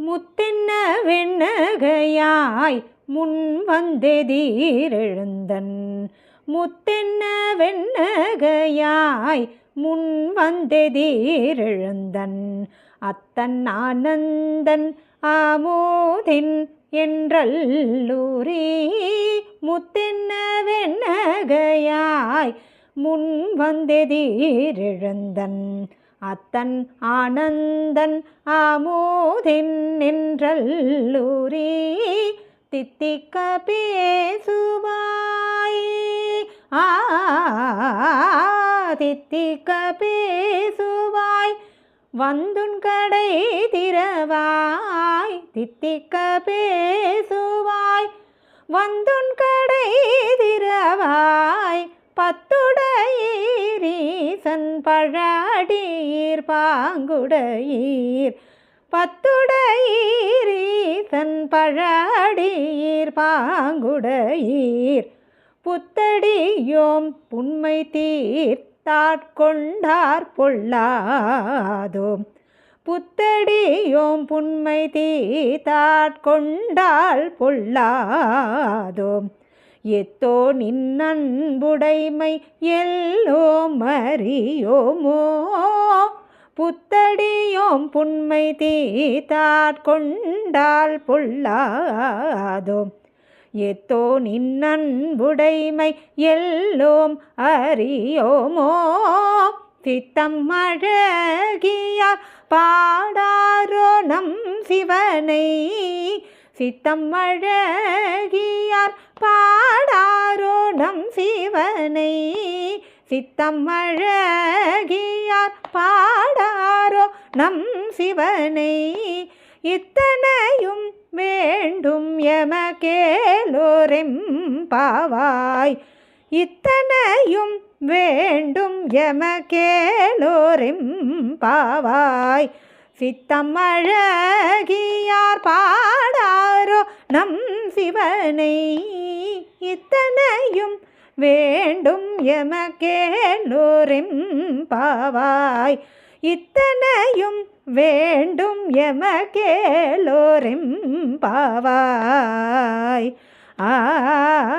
முத்தென்ன வெண்ணகையாய் முன் வந்தெதீரெழுந்தன் முத்தென்ன வெண்ணகையாய் முன் வந்தெதீரெழுந்தன் அத்தன் ஆனந்தன் ஆமோதின் என்றல்லூரி முத்தென்ன வெண்ணகையாய் முன் வந்தெதீரெழுந்தன் அத்தன் ஆனந்தன் ஆமோதின் நின்றல்லூரி தித்திக்க பேசுவாய். ஆ தித்திக்க பேசுவாய். வந்துன் கடை திறவாய் தித்திக்க பேசுவாய். வந்துன் கடை பழாடீர் பாங்குடையீர். பத்துடையீரீசன் பழாடீர் பாங்குடையீர். புத்தடியோம் புண்மை தீர்த்தாட்கொண்டார் பொல்லாதோம். புத்தடியோம் புண்மை தீர்த்தாட்கொண்டால் பொல்லாதோம். எத்தோ நின்னன்புடைமை எல்லோ மறியோமோ புத்தடியோம் புன்மை தீத்தாட்கொண்டால் பொல்லாதோம். எத்தோ நின்னன்புடைமை எல்லோம் அறியோமோ? சித்தம் அழகியார் பாடாரோ நம் சிவனை சித்தம் அழகியார் பாடாரோ நம் சிவனை. சித்தம் அழகியார் பாடாரோ நம் சிவனை. இத்தனையும் வேண்டும் எமக்கேலோரெம் பாவாய். இத்தனையும் வேண்டும் எமக்கேலோரெம் பாவாய். சித்தமழகியார் பாடாரோ நம் சிவனை இத்தனையும் வேண்டும் எமக்கேலோரெம் பாவாய். இத்தனையும் வேண்டும் எமக்கேலோரெம் பாவாய். ஆ